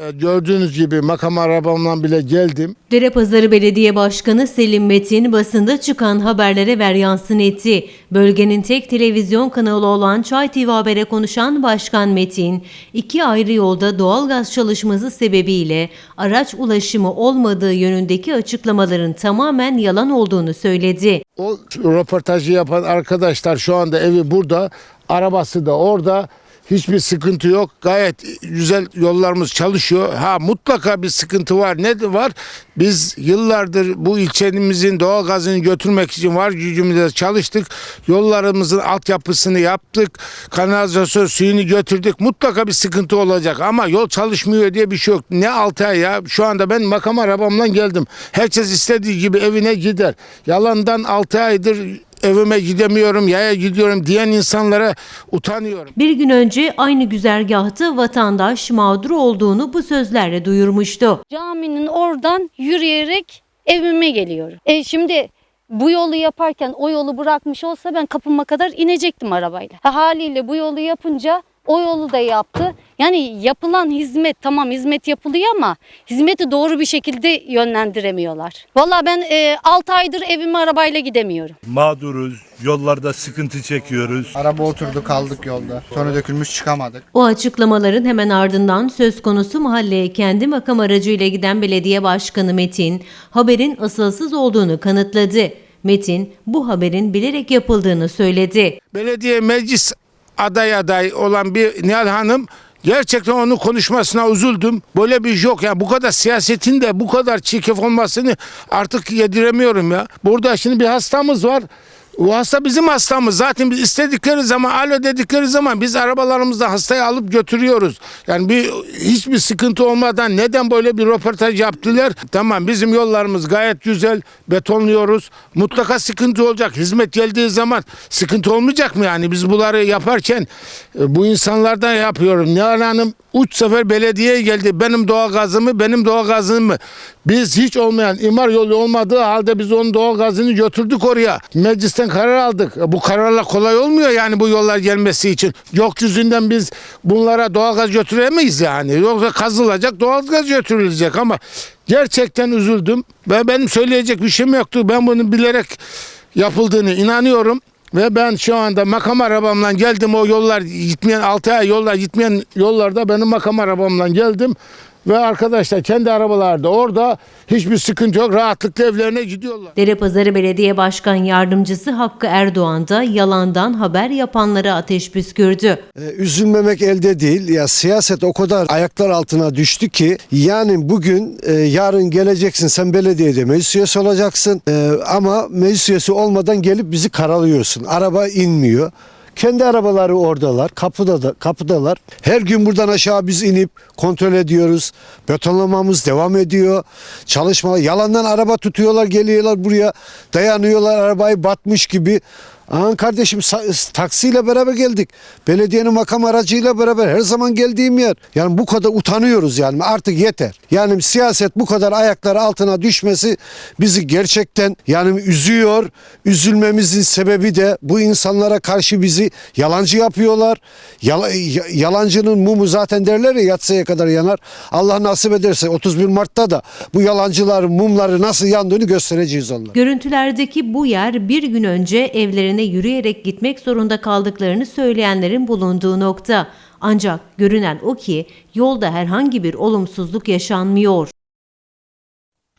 E, Gördüğünüz gibi makam arabamla bile geldim. Derepazarı Belediye Başkanı Selim Metin basında çıkan haberlere ver yansın etti. Bölgenin tek televizyon kanalı olan Çay TV Haber'e konuşan Başkan Metin, iki ayrı yolda doğalgaz çalışması sebebiyle araç ulaşımı olmadığı yönündeki açıklamaların tamamen yalan olduğunu söyledi. O röportajı yapan arkadaşlar şu anda evi burada, arabası da orada. Hiçbir sıkıntı yok. Gayet güzel yollarımız çalışıyor. Ha mutlaka bir sıkıntı var. Ne var? Biz yıllardır bu ilçemizin doğalgazını götürmek için var gücümüzle çalıştık. Yollarımızın altyapısını yaptık. Kanalizasyon suyunu götürdük. Mutlaka bir sıkıntı olacak ama yol çalışmıyor diye bir şey yok. Ne 6 ay ya? Şu anda ben makam arabamla geldim. Herkes istediği gibi evine gider. Yalandan 6 aydır evime gidemiyorum, yaya gidiyorum diyen insanlara utanıyorum. Bir gün önce aynı güzergahta vatandaş mağdur olduğunu bu sözlerle duyurmuştu. Caminin oradan yürüyerek evime geliyorum. E şimdi bu yolu yaparken o yolu bırakmış olsa ben kapıma kadar inecektim arabayla. Ha, haliyle bu yolu yapınca o yolu da yaptı. Yani yapılan hizmet tamam hizmet yapılıyor ama hizmeti doğru bir şekilde yönlendiremiyorlar. Valla ben 6 aydır evime arabayla gidemiyorum. mağduruz, yollarda sıkıntı çekiyoruz. Araba oturdu kaldık yolda. Sonra dökülmüş çıkamadık. O açıklamaların hemen ardından söz konusu mahalleye kendi makam aracıyla giden belediye başkanı Metin, haberin asılsız olduğunu kanıtladı. Metin, bu haberin bilerek yapıldığını söyledi. Belediye meclis aday aday olan bir Nihal Hanım gerçekten onun konuşmasına üzüldüm. Böyle bir yok ya bu kadar siyasetin de bu kadar çirkef olmasını artık yediremiyorum ya. Burada şimdi bir hastamız var. O hasta bizim hastamız. Zaten biz istedikleri zaman, alo dedikleri zaman biz arabalarımızda hastayı alıp götürüyoruz. Yani bir hiçbir sıkıntı olmadan neden böyle bir röportaj yaptılar? Tamam bizim yollarımız gayet güzel. Betonluyoruz. Mutlaka sıkıntı olacak. Hizmet geldiği zaman sıkıntı olmayacak mı yani? Biz bunları yaparken e, bu insanlardan yapıyorum. Nihal Hanım üç sefer belediyeye geldi. Benim doğalgazımı, benim doğalgazımı. Biz hiç olmayan imar yolu olmadığı halde biz onun doğalgazını götürdük oraya. Meclisten karar aldık. Bu kararla kolay olmuyor yani bu yollar gelmesi için. Yok yüzünden biz bunlara doğalgaz götüremeyiz yani. Yoksa kazılacak doğalgaz götürülecek ama gerçekten üzüldüm. Ve benim söyleyecek bir şeyim yoktu. Ben bunu bilerek yapıldığını inanıyorum. Ve ben şu anda makam arabamla geldim o yollar gitmeyen 6 ay yollar gitmeyen yollarda benim makam arabamla geldim. Ve arkadaşlar kendi arabalarda orada hiçbir sıkıntı yok rahatlıkla evlerine gidiyorlar. Derepazarı Belediye Başkan Yardımcısı Hakkı Erdoğan da yalandan haber yapanlara ateş püskürdü. Ee, üzülmemek elde değil. Ya siyaset o kadar ayaklar altına düştü ki yani bugün e, yarın geleceksin sen belediyede meclis üyesi olacaksın E, ama meclis üyesi olmadan gelip bizi karalıyorsun. Araba inmiyor. Kendi arabaları oradalar, kapıda da, kapıdalar. Her gün buradan aşağı biz inip kontrol ediyoruz. Betonlamamız devam ediyor. Çalışma, yalandan araba tutuyorlar, geliyorlar buraya, dayanıyorlar arabayı batmış gibi. Aman kardeşim taksiyle beraber geldik. Belediyenin makam aracıyla beraber her zaman geldiğim yer. Yani bu kadar utanıyoruz yani artık yeter. Yani siyaset bu kadar ayaklar altına düşmesi bizi gerçekten yani üzüyor. Üzülmemizin sebebi de bu insanlara karşı bizi yalancı yapıyorlar. Yala- yalancının mumu zaten derler ya yatsıya kadar yanar. Allah nasip ederse 31 Mart'ta da bu yalancıların mumları nasıl yandığını göstereceğiz onlara. Görüntülerdeki bu yer bir gün önce evlerine yürüyerek gitmek zorunda kaldıklarını söyleyenlerin bulunduğu nokta. Ancak görünen o ki yolda herhangi bir olumsuzluk yaşanmıyor.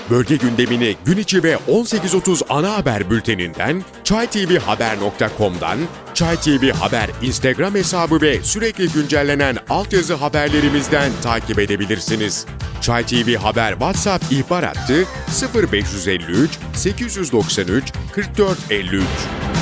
Bölge gündemini gün içi ve 18.30 ana haber bülteninden, çaytvhaber.com'dan, Çay TV Haber Instagram hesabı ve sürekli güncellenen altyazı haberlerimizden takip edebilirsiniz. Çay TV Haber WhatsApp ihbar hattı 0553 893 4453.